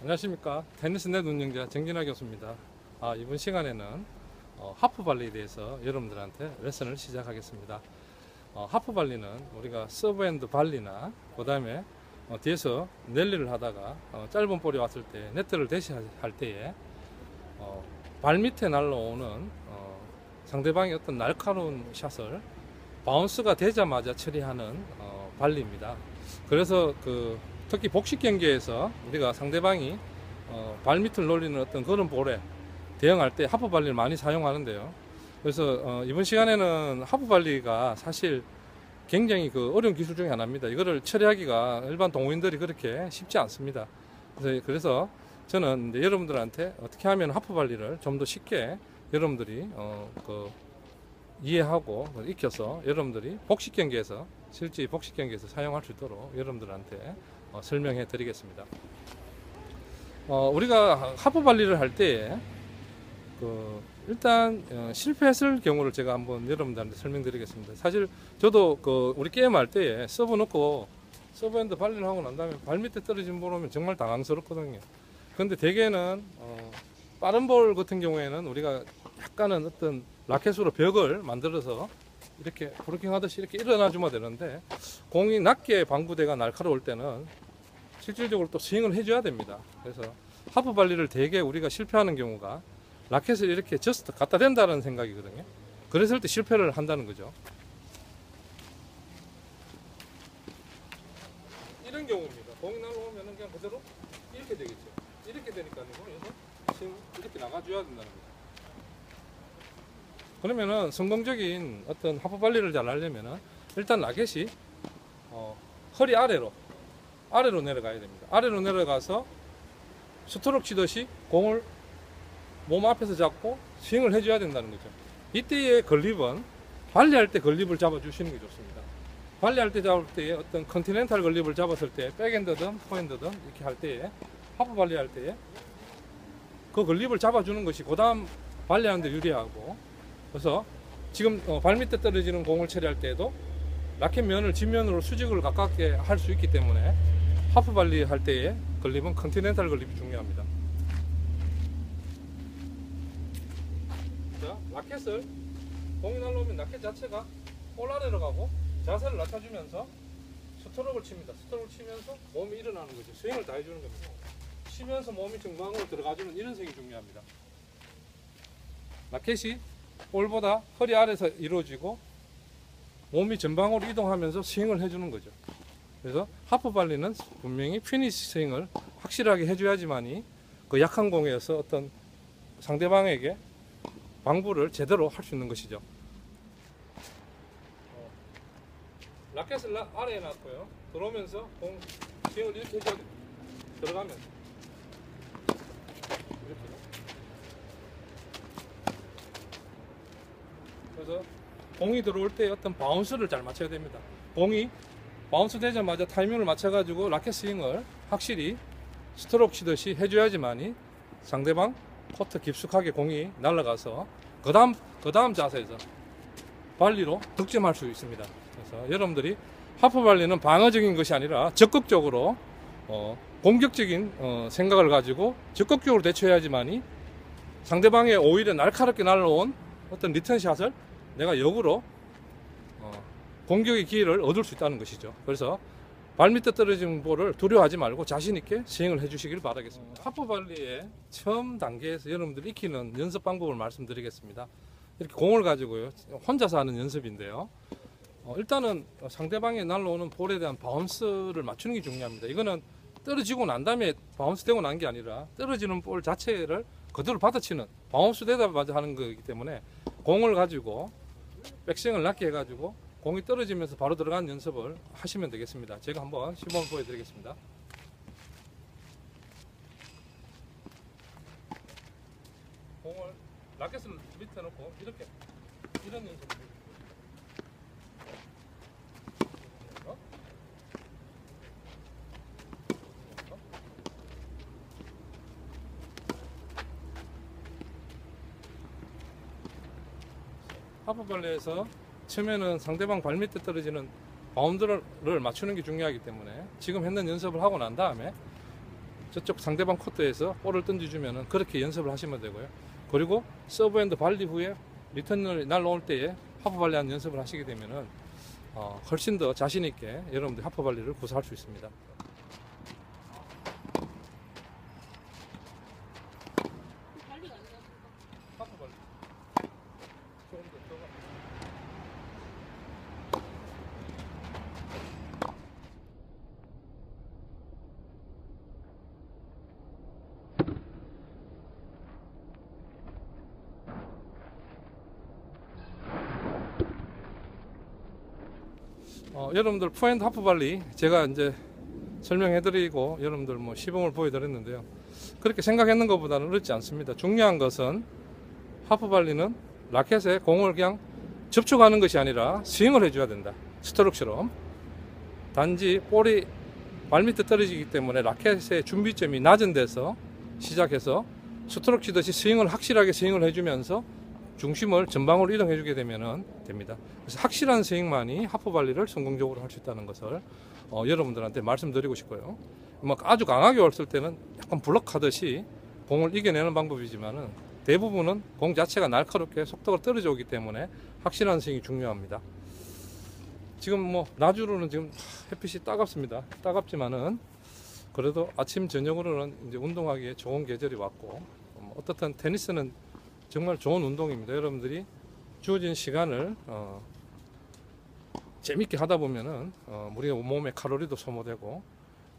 안녕하십니까. 테니스 넷 운영자 정진아 교수입니다. 아, 이번 시간에는 어, 하프 발리에 대해서 여러분들한테 레슨을 시작하겠습니다. 어, 하프 발리는 우리가 서브핸드 발리나 그 다음에 어, 뒤에서 랠리를 하다가 어, 짧은 볼이 왔을 때 네트를 대시할 때에 어, 발 밑에 날라오는 어, 상대방의 어떤 날카로운 샷을 바운스가 되자마자 처리하는 어, 발리입니다. 그래서 그 특히 복식 경기에서 우리가 상대방이 어, 발밑을 놀리는 어떤 그런 볼에 대응할 때 하프 발리를 많이 사용하는데요. 그래서 어, 이번 시간에는 하프 발리가 사실 굉장히 그 어려운 기술 중에 하나입니다. 이거를 처리하기가 일반 동호인들이 그렇게 쉽지 않습니다. 그래서, 그래서 저는 이제 여러분들한테 어떻게 하면 하프 발리를 좀 더 쉽게 여러분들이 어, 그 이해하고 익혀서 여러분들이 복식 경기에서 실제 복식 경기에서 사용할 수 있도록 여러분들한테 어, 설명해 드리겠습니다. 어, 우리가 하프 발리를 할 때, 그, 일단, 어, 실패했을 경우를 제가 한번 여러분들한테 설명드리겠습니다. 사실, 저도 그, 우리 게임 할 때에 서브 넣고, 서브핸드 발리를 하고 난 다음에 발 밑에 떨어진 볼 오면 정말 당황스럽거든요. 근데 대개는, 어, 빠른 볼 같은 경우에는 우리가 약간은 어떤 라켓으로 벽을 만들어서 이렇게 브로킹 하듯이 이렇게 일어나 주면 되는데 공이 낮게 방구대가 날카로울 때는 실질적으로 또 스윙을 해줘야 됩니다. 그래서 하프 발리를 대개 우리가 실패하는 경우가 라켓을 이렇게 저스트 갖다 댄다는 생각이거든요. 그랬을 때 실패를 한다는 거죠. 이런 경우입니다. 공이 날아오면 그냥 그대로 이렇게 되겠죠. 이렇게 되니까 지금 이렇게 나가줘야 된다는 거죠. 그러면은 성공적인 어떤 하프 발리를 잘 하려면은 일단 라켓이 어, 허리 아래로 아래로 내려가야 됩니다. 아래로 내려가서 스트로크 치듯이 공을 몸 앞에서 잡고 스윙을 해줘야 된다는 거죠. 이때의 걸립은 발리할 때 걸립을 잡아주시는 게 좋습니다. 발리할 때 잡을 때에 어떤 컨티넨탈 걸립을 잡았을 때 백핸드든 포핸드든 이렇게 할 때에 하프 발리할 때에 그 걸립을 잡아주는 것이 그 다음 발리하는데 유리하고 그래서 지금 어, 발밑에 떨어지는 공을 처리할 때에도 라켓 면을 뒷면으로 수직을 가깝게 할 수 있기 때문에 하프 발리 할 때의 걸립은 컨티넨탈 걸립이 중요합니다. 자, 라켓을 공이 날라오면 라켓 자체가 볼 아래로 가고 자세를 낮춰주면서 스트로크를 칩니다. 스트로크를 치면서 몸이 일어나는 거죠. 스윙을 다 해주는 겁니다. 치면서 몸이 중방으로 들어가주는 이런 스윙이 중요합니다. 라켓이 볼보다 허리 아래서 이루어지고 몸이 전방으로 이동하면서 스윙을 해주는 거죠. 그래서 하프 발리는 분명히 피니시 스윙을 확실하게 해줘야지만이 그 약한 공에서 어떤 상대방에게 방부를 제대로 할 수 있는 것이죠. 어, 라켓을 라- 아래에 놨고요. 들어오면서 공 스윙을 이렇게 해줘야 됩니다. 들어가면서 이렇게. 그래서 공이 들어올 때 어떤 바운스를 잘 맞춰야 됩니다. 공이 바운스 되자마자 타이밍을 맞춰가지고 라켓 스윙을 확실히 스트로크 치듯이 해줘야지만이 상대방 코트 깊숙하게 공이 날아가서 그 다음 그 다음 자세에서 발리로 득점할 수 있습니다. 그래서 여러분들이 하프 발리는 방어적인 것이 아니라 적극적으로 어, 공격적인 어, 생각을 가지고 적극적으로 대처해야지만이 상대방의 오히려 날카롭게 날라온 어떤 리턴 샷을 내가 역으로 어, 공격의 기회를 얻을 수 있다는 것이죠. 그래서 발밑에 떨어진 볼을 두려워하지 말고 자신 있게 스윙을 해주시길 바라겠습니다. 하프 발리의 처음 단계에서 여러분들 익히는 연습 방법을 말씀드리겠습니다. 이렇게 공을 가지고요 혼자서 하는 연습인데요. 어, 일단은 상대방에 날라오는 볼에 대한 바운스를 맞추는 게 중요합니다. 이거는 떨어지고 난 다음에 바운스 되고 난 게 아니라 떨어지는 볼 자체를 그대로 받아치는 바운스 되다마자 하는 거기 때문에 공을 가지고 백스윙을 낮게 해가지고 공이 떨어지면서 바로 들어가는 연습을 하시면 되겠습니다. 제가 한번 시범 보여드리겠습니다. 공을 라켓을 밑에 놓고 이렇게 이런 연습을 하프 발레에서 처음에는 상대방 발밑에 떨어지는 바운드를 맞추는 게 중요하기 때문에 지금 했는 연습을 하고 난 다음에 저쪽 상대방 코트에서 볼을 던져주면은 그렇게 연습을 하시면 되고요. 그리고 서브핸드 발리 후에 리턴을 날라올 때에 하프 발리하는 연습을 하시게 되면은 어, 훨씬 더 자신 있게 여러분들 하프 발리를 구사할 수 있습니다. 하프 발리. 조금 더 들어가. 어, 여러분들 포핸드 하프 발리 제가 이제 설명해드리고 여러분들 뭐 시범을 보여드렸는데요. 그렇게 생각했는 것보다는 어렵지 않습니다. 중요한 것은 하프 발리는 라켓에 공을 그냥 접촉하는 것이 아니라 스윙을 해줘야 된다. 스트로크처럼. 단지 볼이 발밑에 떨어지기 때문에 라켓의 준비점이 낮은 데서 시작해서 스트로크 치듯이 스윙을 확실하게 스윙을 해주면서 중심을 전방으로 이동해 주게 되면 됩니다. 그래서 확실한 스윙만이 하프 발리를 성공적으로 할 수 있다는 것을 어, 여러분들한테 말씀드리고 싶고요. 뭐 아주 강하게 왔을 때는 약간 블럭하듯이 공을 이겨내는 방법이지만은 대부분은 공 자체가 날카롭게 속도가 떨어져 오기 때문에 확실한 스윙이 중요합니다. 지금 뭐 나주로는 지금 햇빛이 따갑습니다. 따갑지만은 그래도 아침 저녁으로는 이제 운동하기에 좋은 계절이 왔고 뭐 어떻든 테니스는 정말 좋은 운동입니다. 여러분들이 주어진 시간을 어, 재밌게 하다 보면은 어, 우리가 몸에 칼로리도 소모되고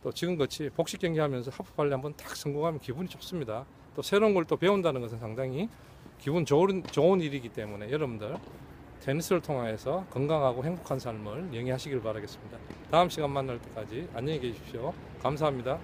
또 지금같이 복식 경기 하면서 하프 발리 한번 딱 성공하면 기분이 좋습니다. 또 새로운 걸 또 배운다는 것은 상당히 기분 좋은, 좋은 일이기 때문에 여러분들 테니스를 통해서 건강하고 행복한 삶을 영위하시길 바라겠습니다. 다음 시간 만날 때까지 안녕히 계십시오. 감사합니다.